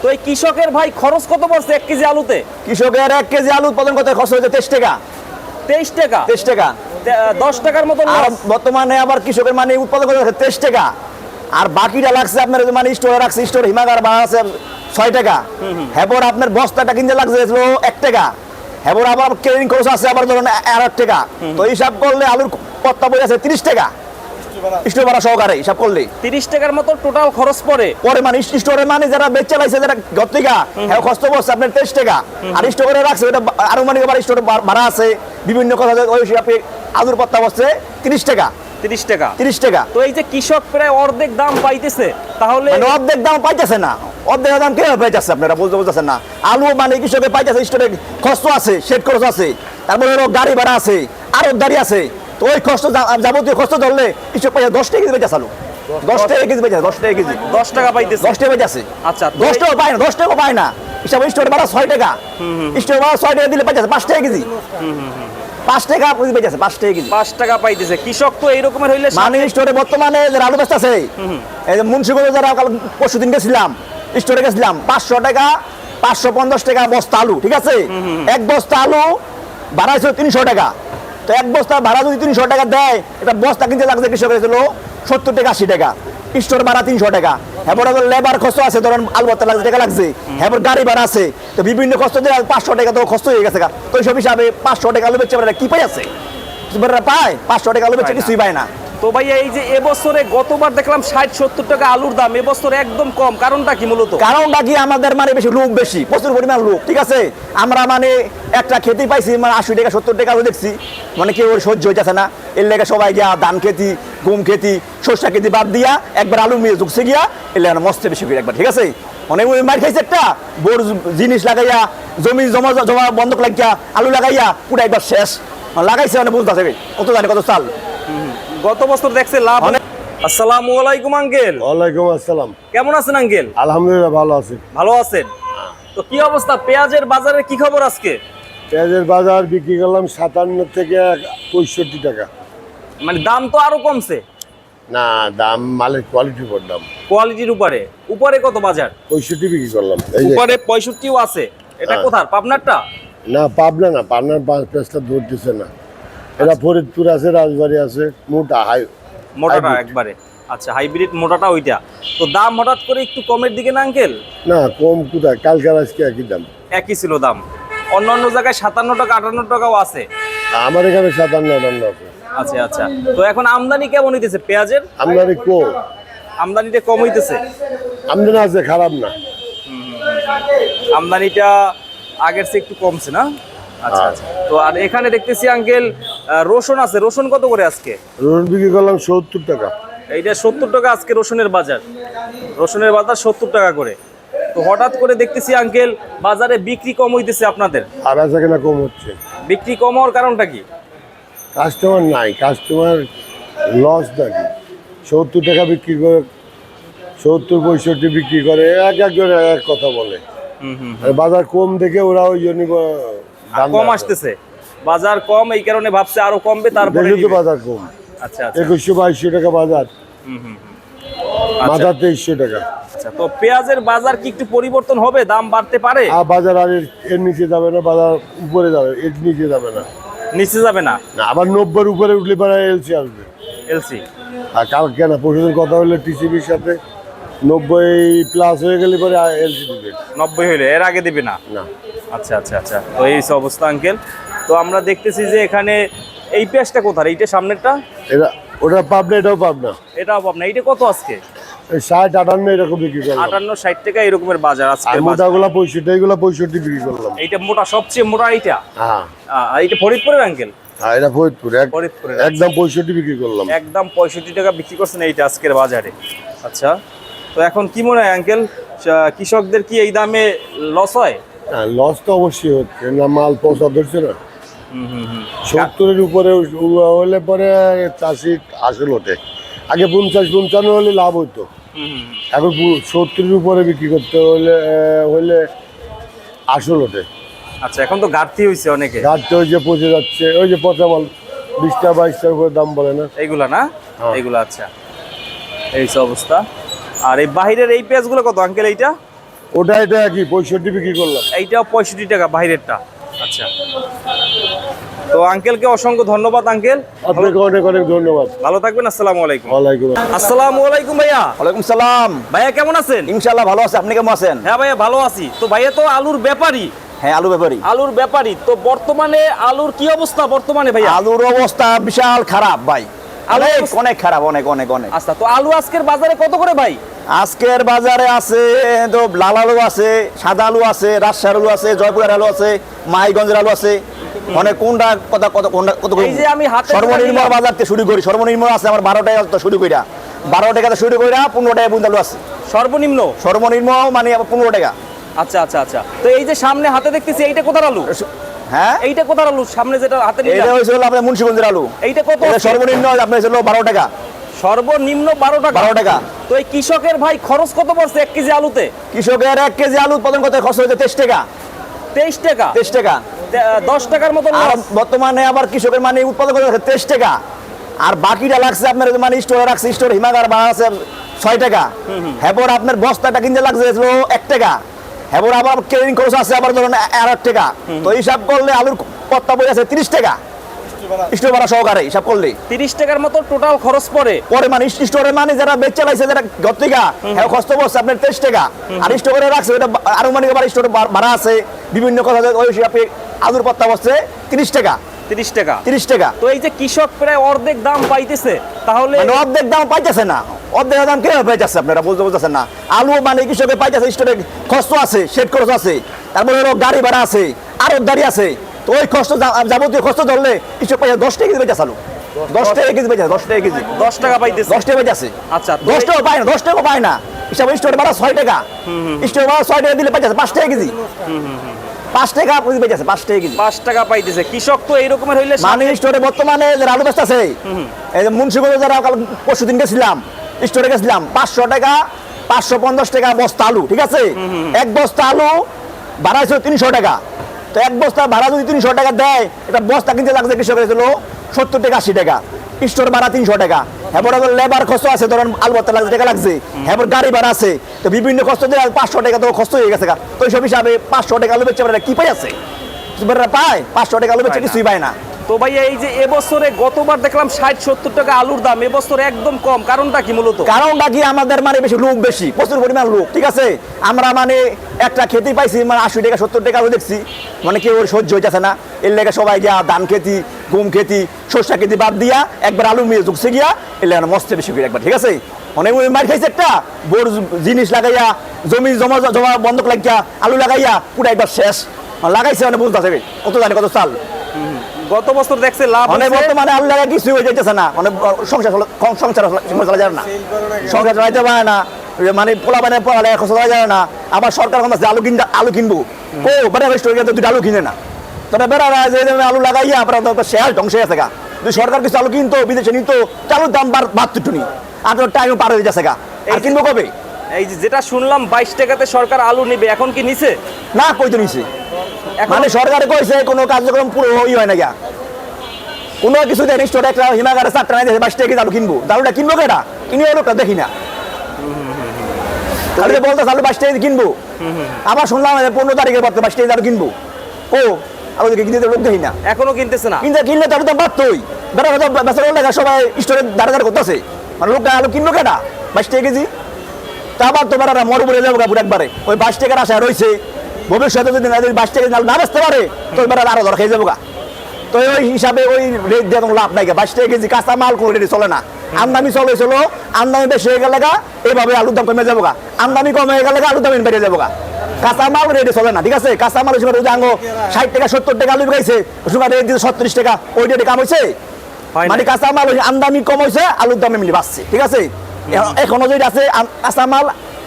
তো এই কৃষকের ভাই খরচ কত পড়ছে এক কেজি আলুতে? কৃষকের এক কেজি আলু উৎপাদন করতে খরচ হয়েছে তেইশ টাকা। তেইশ টাকা? তেইশ টাকা। দশ টাকার মতো আর বর্তমানে আবার কৃষকের মানে উৎপাদন করতে তেইশ টাকা। আর বাকিটা লাগছে আপনার মানে স্টোরে রাখছে স্টোর হিমাগার বা আছে ছয় টাকা। হেবর আপনার বস্তাটা কিনতে লাগছে এক টাকা। হেবর আবার কেরিং খরচ আছে আবার ধরুন এক টাকা। তো হিসাব করলে আলুর পত্তা বই আছে তিরিশ টাকা। স্টোর ভাড়া সহকারে হিসাব করলে। তিরিশ টাকার মতো টোটাল খরচ পড়ে। পরে মানে স্টোরে মানে যারা বেচে লাইছে যারা গত্তিকা হ্যাঁ কষ্ট করছে আপনার তেইশ টাকা। আর স্টোরে রাখছে ওটা আরও মানে আবার স্টোরে ভাড়া আছে। বিভিন্ন কথা ওই হিসাবে আলুর পত্তা বসছে তিরিশ টাকা। তিরিশ টাকা। তিরিশ টাকা। তো এই যে কৃষক প্রায় অর্ধেক দাম পাইতেছে তাহলে মানে অর্ধেক দাম পাইতেছে না। অর্ধেক দাম কীভাবে পাইতেছে আপনারা বুঝতে বুঝতেছেন না। আলু মানে কৃষকে পাইতেছে স্টোরে খরচ আছে শেড খরচ আছে। তারপরে গাড়ি ভাড়া আছে আরও গাড়ি আছে। তো ওই খরচ যাবতীয় খরচ ধরলে কৃষক পাইছে দশ টাকা কেজি পাইতেছে আলু দশ টাকা কেজি দশ টাকা কেজি। দশ টাকা পাইতেছে। দশ টাকা আচ্ছা, দশ টাকা পায় না দশ টাকা পায় না। হিসাব স্টোরে ভাড়া ছয় টাকা। স্টোরে ভাড়া ছয় টাকা দিলে পাইতেছে পাঁচ টাকা কেজি। পাঁচ টাকা কেজি পাঁচ টাকা কেজি। পাঁচ টাকা পাইতেছে। কৃষক তো এইরকমের হইলে মানে স্টোরে বর্তমানে যারা আলু আছে এই যে মুন্সিগঞ্জে যারা কাল পরশু দিন গেছিলাম স্টোরে গেছিলাম পাঁচশো টাকা পাঁচশো পঞ্চাশ টাকা বস্তা আলু ঠিক আছে? এক বস্তা আলু ভাড়া তিনশো টাকা। তো এক বস্তা ভাড়া যদি তিনশো টাকা দেয়, এটা বস্তা কিনতে লাগছে কৃষকের ছিল সত্তর টাকা, আশি টাকা। স্টোর ভাড়া তিনশো টাকা। হ্যাঁ লেবার খরচ আছে, ধরেন আলবত্তা লাগছে, টাকা লাগছে। হ্যাঁ গাড়ি ভাড়া আছে। তো বিভিন্ন খরচ দিয়ে পাঁচশো টাকা তো খরচ হয়ে গেছে। তো সব হিসাবে পাঁচশো টাকা আলু বেচে কি পাই আছে? পায়, পাঁচশো টাকা আলু বেচে কিছুই পায় না। তো ভাইয়া, এই যে এবছরে গতবার দেখলাম ষাট, সত্তর টাকা আলুর দাম, এবছর একদম কম। কারণটা কি মূলত? কারণটা কি? আমাদের মানে বেশি লোক বেশি, প্রচুর পরিমাণ লোক, ঠিক আছে? আমরা মানে একটা খেতে পাইছি মানে আশি টাকা, সত্তর টাকা আলু দেখছি। মানে কেউ সহ্য হইতেছে না। এর লেগে সবাই গিয়া ধান খেতি, গম খেতি সর্ষা খেতি বাদ দিয়া একবার আলু মিয়ে ঢুকছে গিয়া, এর লেগে মস্তে বেশি করে একবার, ঠিক আছে? অনেক ওই মার খাইছে একটা, বোর জিনিস লাগাইয়া, জমি জমা জমা বন্ধক লাগিয়া, আলু লাগাইয়া, পুরো একবার শেষ। মানে লাগাইছে মানে বুঝতে কত জানে কত চাল। গত বছর দেখছে লাভ অনেক- আসসালামু আলাইকুম আঙ্কেল। ওয়ালাইকুম আসসালাম। কেমন আছেন আঙ্কেল? আলহামদুলিল্লাহ ভালো আছি। ভালো আছেন? তো কি অবস্থা? পেঁয়াজের বাজারে কি খবর আজকে? পেঁয়াজের বাজার বিক্রি করলাম সাতান্ন থেকে পঁয়ষট্টি টাকা। মানে দাম তো আরও কমছে। না দাম মালের কোয়ালিটির উপর দাম। কোয়ালিটির উপরে। উপরে কত বাজার? পঁয়ষট্টি বিক্রি করলাম। উপরে পঁয়ষট্টিও আছে। এটা হ্যাঁ। কোথার? পাবনারটা? না পাবনা না পাবনার পেঁয়াজটা ধরতেছে না। এটা ফরিদপুর আছে রাজবাড়ি আছে মোটা হাই মোটাটা একবারে। আচ্ছা হাইব্রিড মোটাটা ওইটা। তো দাম হঠাৎ করে একটু কমের দিকে না আঙ্কেল না কম কোথায়? কালকার আজকে একই দাম। একই ছিল দাম। অন্য অন্য জায়গায় সাতান্ন টাকা আটান্ন টাকাও আছে। আমার এখানে সাতান্ন আটান্ন আছে। আচ্ছা আচ্ছা। তো এখন আমদানি কেমন হইতেছে? পেঁয়াজের? আমদানি কম। আমদানিটা কম হইতেছে? আমদানি আছে খারাপ না। আমদানিটা আগের চেয়ে একটু কমছে না? আচ্ছা হ্যাঁ। আচ্ছা। তো আর এখানে দেখতেছি আঙ্কেল রসুন আছে রসুন কত করে আজকে? রসুন বিক্রি করলাম সত্তর টাকা। এইটা সত্তর টাকা আজকে রসুনের বাজার। রসুনের বাজার সত্তর টাকা করে। তো হঠাৎ করে দেখতেছি আঙ্কেল বাজারে বিক্রি কম হইতেছে আপনাদের। আর আছে কিনা কম হচ্ছে। বিক্রি কম হওয়ার কারণটা কি? কাস্টমার নাই কাস্টমার লস নাকি। সত্তর টাকা বিক্রি করে সত্তর পঁয়ষট্টি বিক্রি করে এক একজন এক কথা বলে। বাজার কম দেখে ওরা ওই জন্য কম আসতেছে। বাজার কম এই কারণে ভাবছে আরও কমবে তারপরে বাজার কম। আচ্ছা আচ্ছা। একুশশো বাইশশো টাকা বাজার। হুম হুম হুম। আচ্ছা, মাথা তেইশশো টাকা। আচ্ছা তো পেঁয়াজের বাজার কি একটু পরিবর্তন হবে? দাম বাড়তে পারে? আর বাজার আর এর- নিচে যাবে না বাজার উপরে যাবে এর নিচে যাবে না। নিচে যাবে না? আবার নব্বইয়ের উপরে উঠলে পরে এলসি আসবে। এলসি? আর কালকে না পরশুদিন কথা হলে টিসিবির সাথে নব্বই প্লাস হয়ে গেলে পরে এলসি দিবে। নব্বই হইলে এর আগে দিবে না? না। আচ্ছা আচ্ছা আচ্ছা। তো এই অবস্থা আঙ্কেল। তো আমরা দেখতেছি যে এখানে এই পেঁয়াজটা কোথায় এইটা সামনেরটা? এটা ওটা পাবনা এটাও পাবনা। এটাও পাবনা। এইটা কত আজকে? এই ষাট আটান্ন এরকম বিক্রি করলাম। আটান্ন ষাট টাকা এরকমের বাজার আর আজকে মোটাগুলা পঁয়ষট্টি এগুলো পঁয়ষট্টি বিক্রি করলাম। এইটা মোটা সবচেয়ে মোটা এইটা? হ্যাঁ। এইটা ফরিদপুরের আঙ্কেল? আর এটা ফরিদপুর। এক- একদম পঁয়ষট্টি বিক্রি করলাম। একদম পঁয়ষট্টি টাকা বিক্রি করছেন এইটা আজকের বাজারে। আচ্ছা তো এখন কি মনে হয় আঙ্কেল? কৃষকদের কি এই দামে লস হয়? হ্যাঁ লস তো অবশ্যই হচ্ছে। না মাল পচা ধরছে না। সত্তরের উপরে হলে পরে চাষি আসল ওঠে আগে পঞ্চাশ পঞ্চান্ন হলে লাভ হতো হুম, হুম, হুম। এখন সত্তরের উপরে বিক্রি করতে হলে হলে আসল ওঠে আচ্ছা এখন তো ঘাটতি হয়েছে অনেকে। ঘাটতে যে পচে যাচ্ছে ওই যে পচা মাল বিশটা বাইশটার উপরে দাম বলে না? এইগুলা না? হ্যাঁ। এইগুলা আচ্ছা। এই অবস্থা। আর এই বাহিরের এই পেঁয়াজগুলো কত আঙ্কেল এইটা? ওটা এটা কি পঁয়ষট্টি বিক্রি করলাম। এইটাও পঁয়ষট্টি টাকা বাইরেরটা আচ্ছা। তো আঙ্কেলকে অসংখ্য ধন্যবাদ আঙ্কেল। আপনাকে অনেক অনেক ধন্যবাদ। ভালো থাকবেন আসসালামু আলাইকুম। ওয়ালাইকুম আসসালাম। আলাইকুম ভাইয়া। ওয়ালাইকুম সালাম। ভাইয়া কেমন আছেন? ইনশাল্লাহ ভালো আছে। আপনি কেমন আছেন? হ্যাঁ ভাইয়া ভালো আছি। তো ভাইয়া তো আলুর ব্যাপারী। হ্যাঁ আলু ব্যাপারী। আলুর ব্যাপারী। তো বর্তমানে আলুর কি অবস্থা বর্তমানে ভাইয়া? আলুর অবস্থা বিশাল খারাপ ভাই। অনেক অনেক খারাপ অনেক অনেক অনেক। আচ্ছা তো আলু আজকের বাজারে কত করে ভাই? আজকের বাজারে আছে তো লাল আলু আছে সাদা আলু আছে রাজশাহীর আলু আছে জয়পুরের আলু আছে মাইগঞ্জের আলু আছে। অনেক কোনটা কত কত কোনটা কত এই যে আমি হাতে সর্বনিম্ন বাজার থেকে শুরু করি সর্বনিম্ন আছে আমার বারো টাকা তো শুরু কইরা। বারো টাকা তো শুরু কইরা পনেরো টাকা আলু আছে। সর্বনিম্ন? সর্বনিম্ন মানে পনেরো টাকা। আচ্ছা আচ্ছা আচ্ছা। তো এই যে সামনে হাতে দেখতেছি এইটা কোথার আলু? হ্যাঁ? এইটা কোথার আলু? সামনে যেটা হাতে এটা হয়েছিল আপনার মুন্সিগঞ্জের আলু। এইটা কত? সর্বনিম্ন আপনার হয়েছিল বারো টাকা। সর্বনিম্ন বারো টাকা? বারো টাকা। তো এই কৃষকের ভাই খরচ কত পড়ছে এক কেজি আলুতে? কৃষকের এক কেজি আলু উৎপাদন করতে খরচ হয়েছে তেইশ টাকা। তেইশ টাকা? তেইশ টাকা। দশ টাকার মতো বর্তমানে আবার কৃষকের মানে উৎপাদন করতে তেইশ টাকা। আর বাকিটা লাগছে আপনার মানে স্টোরে রাখছে স্টোর হিমাগার বাড়া আছে ছয় টাকা। হ্যাপর আপনার বস্তাটা কিনতে লাগছে এক টাকা। হ্যাপর আবার কেরিং খরচ আছে আবার ধরুন আর টাকা। তো হিসাব করলে আলুর পত্তা বই আছে তিরিশ টাকা। স্টোর ভাড়া সহকারে হিসাব করলে। তিরিশ টাকার মতো টোটাল খরচ পড়ে। পরে মানে স্টোরে মানে যারা বেচে লাইছে যারা গতিকা হ্যাঁ কষ্ট বসছে আপনার তেইশ টাকা। আর স্টোরে রাখছে ওটা আরও মানে আবার স্টোরে ভাড়া আছে। বিভিন্ন কথা ওই হিসাবে আলুর পত্তা বসছে তিরিশ টাকা। তিরিশ টাকা। তিরিশ টাকা। তো এই যে কৃষক প্রায় অর্ধেক দাম পাইতেছে তাহলে মানে অর্ধেক দাম পাইতেছে না। অর্ধেক দাম কীভাবে পাইতেছে আপনারা বুঝতে বুঝতেছেন না? আলু মানে কৃষকে পাইতেছে স্টোরে খরচ আছে শেড খরচ আছে তারপরে হলো গাড়ি ভাড়া আছে আরও গাড়ি আছে। তো ওই খরচ যাবতীয় খরচ ধরলে কৃষক পাইছে দশ টাকা কেজি পাইতেছে আলু। দশ টাকা কেজি পাইছে দশ টাকা কেজি। দশ টাকা পাইতেছে। দশ টাকা পাইতেছে। আচ্ছা, দশ টাকা পায় না দশ টাকা পায় না। হিসাবে স্টোরে ভাড়া ছয় টাকা। স্টোরে ভাড়া ছয় টাকা দিলে পাইতেছে পাঁচ টাকা কেজি। পাঁচ টাকা কেজি পাইতেছে পাঁচ টাকা কেজি। পাঁচ টাকা পাইতেছে। কৃষক তো এইরকমের হইলে মানে স্টোরে বর্তমানে যে আলু ব্যস্ত আছে এই যে মুন্সিগঞ্জে যারা কাল পরশু দিন গেছিলাম স্টোরে গেছিলাম পাঁচশো টাকা পাঁচশো পঞ্চাশ টাকা বস্তা আলু ঠিক আছে? এক বস্তা আলু ভাড়া ছিল তিনশো টাকা। তো এক বস্তা ভাড়া যদি তিনশো টাকা দেয় এটা বস্তা কিনতে লাগছে কৃষকের ছিল সত্তর টাকা আশি টাকা। স্টোর ভাড়া তিনশো টাকা। এবার লেবার খরচ আছে ধরেন আলু ভর্তা লাগছে টাকা লাগছে এবার গাড়ি ভাড়া আছে তো বিভিন্ন খরচ দিয়ে পাঁচশো টাকা তো খরচ হয়ে গেছে তো এইসব হিসাবে পাঁচশো টাকা আলু বেচে কি পাই আছে? পায়? পাঁচশো টাকা আলু বেচে কিছুই পায় না। তো ভাইয়া এই যে এবছরে গতবার দেখলাম ষাট সত্তর টাকা আলুর দাম এবছর একদম কম। কারণটা কি মূলত? কারণটা কি? আমাদের মানে বেশি লোক বেশি প্রচুর পরিমাণ লোক ঠিক আছে? আমরা মানে একটা খেতে পাইছি মানে আশি টাকা সত্তর টাকা আলু দেখছি মানে কেউ সহ্য হইতেছে না। এর লেগে সবাই গিয়া ধান খেতি গম খেতি সর্ষা খেতি বাদ দিয়া একবার আলু মিয়ে ঢুকছে গিয়া এর লেগে মস্ত বেশি করে একবার ঠিক আছে? অনেক ওই মার খাইছে একটা বোর জিনিস লাগাইয়া জমি জমা জমা বন্ধক লাগিয়া আলু লাগাইয়া পুরো একবার শেষ। লাগাইছে মানে বুঝতে হবে কত জানি কত চাল। গত বছর দেখছে লাভ মানে বর্তমানে আলু লাগা কিছু হয়ে যাইতেছে না মানে সংসার সংসার চলা- সংসার চলা যায় না। সংসার চালাইতে পারে না। মানে পোলা মানে পোলা এখন চলা যায় না। আবার সরকার কোন আলু কিন আলু কিনবো। ও বেড়া গিয়ে দুটো আলু কিনে না। তোরা বেড়া যে আলু লাগাইয়া আপনার তো শেয়ার ধ্বংস হয়ে গেছে গা যদি সরকার কিছু আলু কিনতো বিদেশে নিত চালুর দাম বাহাত্তর টুনি আর টাইম পার হয়ে যাচ্ছে গা। আর কিনবো কবে? এই যে যেটা শুনলাম বাইশ টাকাতে সরকার আলু নিবে এখন কি নিছে? না কইতো নিছে? এখন মানে সরকারে কইছে কোনো কার্যক্রম পুরো ই হয় না গিয়া। কোনো কিছু দেয় স্টোরে একটা হিমাগারে চারটা নাই দেখে বাইশ টাকা আলু কিনবো? দালুটা কিনবো কেটা কিনে লোকটা দেখি না। খালি বলতে আলু বাইশ টাকা দিয়ে কিনবো। আবার শুনলাম পনেরো তারিখের পর বাইশ টাকা আলু কিনবো। ও আলু কিনতে লোক দেখি না। এখনও কিনতেছে না। কিনতে কিনলে তার দাম বাড়তোই। বেড়া হয়তো বেচার টাকা সবাই স্টোরে দাঁড়া দাঁড়া করতেছে। মানে লোকটা আলু কিনবো কেটা বাইশ টাকা কেজি? তা আবার তোমার আর মর উপরে যাব কাপড় একবারে। ওই বাইশ টাকার আশা রয়েছে। ভবিষ্যতে যদি বাইশ টাকা না না বেচতে পারে তো এবার আরও দর খেয়ে যাব গা। তো ওই হিসাবে ওই রেট দিয়ে লাভ নাই গা। বাইশ টাকা কেজি কাঁচা মাল কোনো রেটে চলে না। আমদানি চলে চলো। আমদানি বেশি হয়ে গেলে গা এইভাবে আলুর দাম কমে যাব গা। আমদানি কমে গেলে আলুর দাম বেড়ে যাব গা। কাঁচা মাল রেটে চলে না ঠিক আছে? কাঁচা মাল হিসেবে আঙ্গো ষাট টাকা সত্তর টাকা আলু বিকাইছে সুগার রেট দিয়ে সত্তরিশ টাকা ওই রেটে কাম হয়েছে মানে কাঁচা মাল ওই আমদানি কম হয়েছে আলুর দাম এমনি বাড়ছে ঠিক আছে? এখনও যদি আছে আম- কাঁচা মাল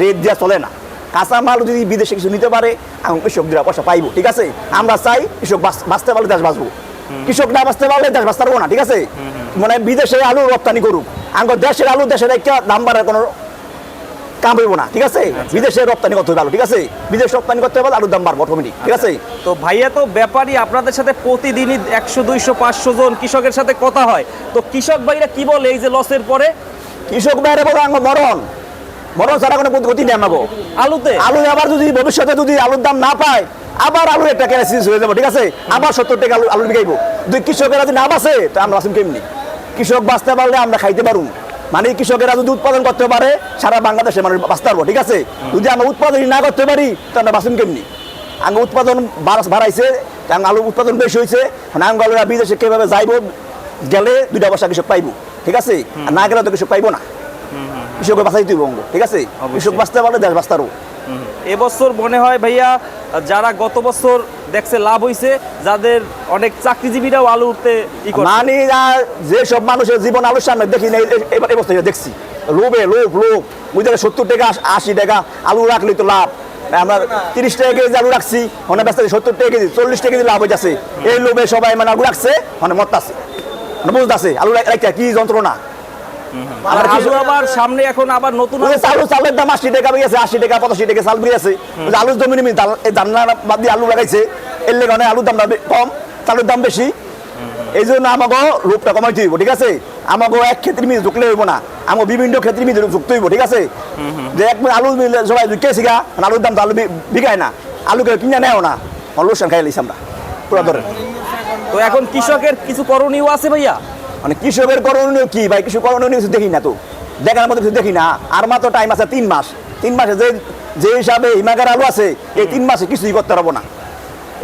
রেট দেওয়া চলে না। কাঁচা মাল যদি বিদেশে কিছু নিতে পারে এখন কৃষকরা পয়সা পাইবো ঠিক আছে? আমরা চাই কৃষক বাঁচতে পারলে দেশ বাঁচবো। কৃষক না বাঁচতে পারলে দেশ বাঁচতে পারব না ঠিক আছে? মানে বিদেশে আলু রপ্তানি করুক। আঙ্গ দেশের আলু দেশের একটা দাম বাড়ার কোনো কাম হইব না ঠিক আছে? বিদেশে রপ্তানি করতে আলু ঠিক আছে? বিদেশ রপ্তানি করতে হবে আলুর দাম বাড়বো অটোমেটিক ঠিক আছে? তো ভাইয়া তো ব্যাপারই আপনাদের সাথে প্রতিদিনই একশো দুইশো পাঁচশো জন কৃষকের সাথে কথা হয়। তো কৃষক ভাইরা কি বলে এই যে লসের পরে? কৃষক বাইরে বলো আঙ্গ মরণ। বড় ছাড়া কোনো গতি নেই আমাকে আলুতে? আলু আবার যদি ভবিষ্যতে যদি আলুর দাম না পায় আবার আলু একটা ক্রাইসিস হয়ে যাব ঠিক আছে? আবার সত্তর টাকা আলু আলু বিকাইবো। যদি কৃষকেরা যদি না বাঁচে তো আমরা আসুন কেমনি? কৃষক বাঁচতে পারলে আমরা খাইতে পারুন মানে কৃষকেরা যদি উৎপাদন করতে পারে, সারা বাংলাদেশে মানুষ বাঁচতে পারব, ঠিক আছে? যদি আমরা উৎপাদন না করতে পারি, তো আমরা বাঁচুন কেমনি? আঙ্গ উৎপাদন বাড়া- বাড়াইছে কারণ আলু উৎপাদন বেশি হয়েছে আঙ্গ আলুরা বিদেশে কীভাবে যাইব, গেলে দুইটা পয়সা কৃষক পাইব, ঠিক আছে? না গেলে তো কৃষক পাইব না। কৃষকের বাঁচাই তুই বঙ্গ ঠিক আছে? কৃষক বাঁচতে পারলে দেশ বাঁচতে এবছর মনে হয় ভাইয়া যারা গত বছর দেখছে লাভ হইছে যাদের অনেক চাকরিজীবীরাও আলু উঠতে মানে যে সব মানুষের জীবন আলোর সামনে দেখি না এবার এবছর দেখছি। লোভে লোভ লোভ। বুঝলে সত্তর টাকা আশি টাকা আলু রাখলে তো লাভ। আমরা তিরিশ টাকা কেজি আলু রাখছি মানে ব্যস্ত সত্তর টাকা কেজি চল্লিশ টাকা কেজি লাভ হয়ে যাচ্ছে এই লোভে সবাই মানে আলু রাখছে মানে মরতাছে। মানে বুঝতেছে আলু রাখ- রাখতে কি যন্ত্রণা? আর আলু আবার সামনে এখন আবার নতুন যে চালু চালের দাম আশি টাকা আশি টাকা পঁচাশি টাকা চাল আলুর জমি নিমি এই বাদ দিয়ে আলু লাগাইছে। এর লেগে আলুর দাম কম চালের দাম বেশি। এই জন্য আমাকে রূপটা কমাইতে হইব ঠিক আছে? আমাকে এক ক্ষেত্রে মিল ঢুকলে হইব না। আমাকে বিভিন্ন ক্ষেত্রে মিল ঢুকতে হইব ঠিক আছে? যে এক আলু মিলে সবাই ঢুকেছি গা আলুর দাম তো আলু বিকায় না। আলুকে কিনে নেও না। লোকসান খাই আমরা। পুরো ধরে। তো এখন কৃষকের কিছু করণীয় আছে ভাইয়া? মানে কৃষকের করণীয় কি? ভাই কিছু করণীয় কিছু দেখি না তো। দেখার মতো কিছু দেখি না। আর মাত্র টাইম আছে তিন মাস। তিন মাসে যে যে হিসাবে হিমাগার আলু আছে এই তিন মাসে কিছুই করতে পারব না।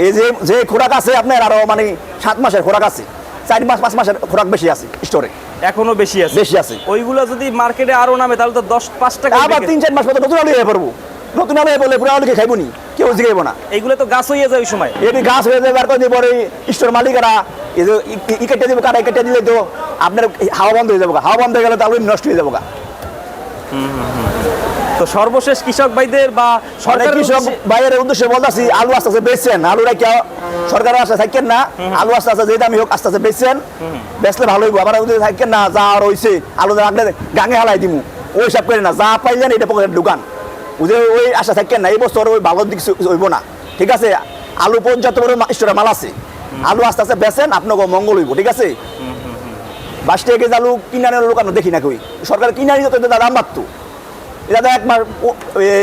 এই যে যে খোরাক আছে আপনার আরও মানে সাত মাসের খোরাক আছে। চার মাস পাঁচ মাসের খোরাক বেশি আছে স্টোরে এখনও বেশি আছে। বেশি আছে। ওইগুলো যদি মার্কেটে আরও নামে তাহলে তো দশ পাঁচ টাকা আবার তিন চার মাস পর নতুন আলু হয়ে পড়ব। নতুন আলু বলে পুরো আলুকে খাইবো নি। কেউ জিগাইবো না। এইগুলো তো গাছ হয়ে যায় ওই সময় এটি গাছ হয়ে যাবে আর কদিন পরে স্টোর মালিকেরা। এই যে ই- কেটে দেবো কাটা কেটে দিলে তো আপনার হাওয়া বন্ধ হয়ে যাব হাওয়া বন্ধ হয়ে গেলে তো আলু নষ্ট হয়ে যাব গা। তো সর্বশেষ কৃষক ভাইদের বা সরকার সরকার কৃষক বাইরের উদ্দেশ্যে বলতেছি আলু আস্তে আস্তে বেচছেন আলু রাখা সরকারের আস্তে থাকেন না। আলু আস্তে আস্তে যে দামি হোক আস্তে আস্তে বেচছেন বেচলে ভালো হইব। আবার যদি থাকেন না যা রয়েছে আলু রাখলে গাঙে হালাই দিমু। ওই সব করে না যা পাইলেন এটা পকেটের দোকান। বুঝে ওই আশা থাকেন না এই বছর ওই ভালো দিক হইব না। ঠিক আছে? আলু পর্যাপ্ত বড় স্টোরে মাল আছে। আলু আস্তে আস্তে বেচেন আপনাকে মঙ্গল হইব ঠিক আছে? বাস থেকে কেজি আলু কিনে আনার লোক আমরা দেখি না কই। সরকার কিনে আনি তো দাম বাড়তো তো। একবার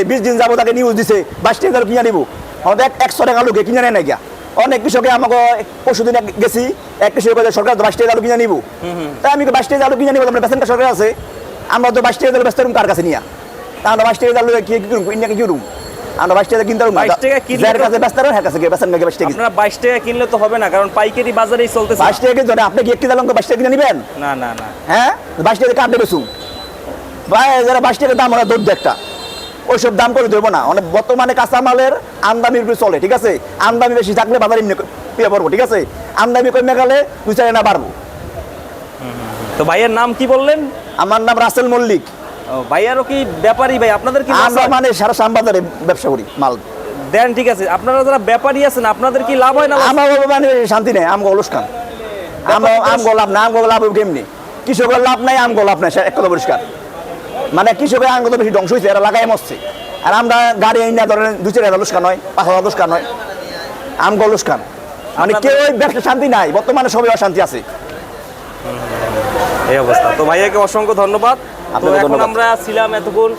বিশ দিন যাব তাকে নিউজ দিছে বাইশ টাকা আলু কিনে নিব আমাদের এক একশো টাকা আলু কিনে নেয় না গিয়া। অনেক কৃষকে আমাকে পরশু দিন গেছি এক কৃষক সরকার তো বাইশ টাকা আলু কিনে নিব তাই আমি বাইশ টাকা আলু কিনে নিব আমরা বেসেন্টা সরকার আছে। আমরা তো বাইশ টাকা আলু ব্যস্ত কার কাছে নিয়ে? আমরা বাইশ টাকা আলু কি কি করুম? ইন্ডিয়াকে কি করুম আমরা বাইশ টাকা কিনতে পারব 22 টাকা কিনলে যার কাছে ব্যস্ত হ্যাঁ কাছে গিয়ে বেসেন বাইশ টাকা আপনারা বাইশ টাকা কিনলে তো হবে না কারণ পাইকারি বাজারেই চলতেছে। বাইশ টাকা কিনতে আপনি কি একটি দালাম বাইশ টাকা কিনে নিবেন? না না না। হ্যাঁ? বাইশ টাকা কাটলে বেসুম ভাই যারা বাইশ টাকা দাম ওরা দৌড় একটা। ওইসব দাম করে দেবো না। অনেক বর্তমানে কাঁচামালের আমদানির উপরে চলে ঠিক আছে? আমদানি বেশি থাকলে বাজার এমনি পেয়ে পড়ব ঠিক আছে? আমদানি কমে গেলে দুই চার না বাড়বো। তো ভাইয়ের নাম কি বললেন? আমার নাম রাসেল মল্লিক। ভাইয়ারও কি ব্যাপারী ভাই? আপনাদের কি আমরা মানে সারা শ্যামবাজারে ব্যবসা করি মাল। দেন ঠিক আছে। আপনারা যারা ব্যাপারী আছেন আপনাদের কি লাভ হয় না? আমার মানে শান্তি নেই আমগো অনুষ্ঠান আমরা আমগো লাভ না আমগো লাভ কেমনি? কৃষকের লাভ নাই আমগো লাভ নাই এক কথা পরিষ্কার। মানে কৃষকের আমগো তো বেশি ধ্বংস হয়েছে এরা লাগাই মরছে। আর আমরা গাড়ি না ধরেন দুই চার হাজার লোসকান হয় পাঁচ হাজার লোসকান হয়। আমগো লোসকান মানে কেউ ব্যবসা শান্তি নাই বর্তমানে সবাই অশান্তি আছে। এই অবস্থা। তো ভাইয়াকে অসংখ্য ধন্যবাদ। ধন্যবাদ। আমরা ছিলাম এতক্ষণ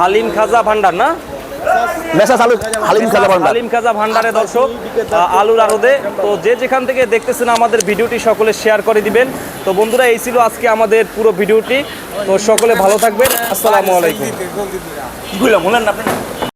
হালিম খাজা ভান্ডার না? হালিম খাজা ভান্ডার। হালিম খাজা ভান্ডারে দর্শক আলুর আরদে তো যে যেখান থেকে দেখতেছেন আমাদের ভিডিওটি সকলে শেয়ার করে দিবেন। তো বন্ধুরা এই ছিল আজকে আমাদের পুরো ভিডিওটি। তো সকলে ভালো থাকবেন। আসসালামু আলাইকুম। কি বললাম বলেন না আপনি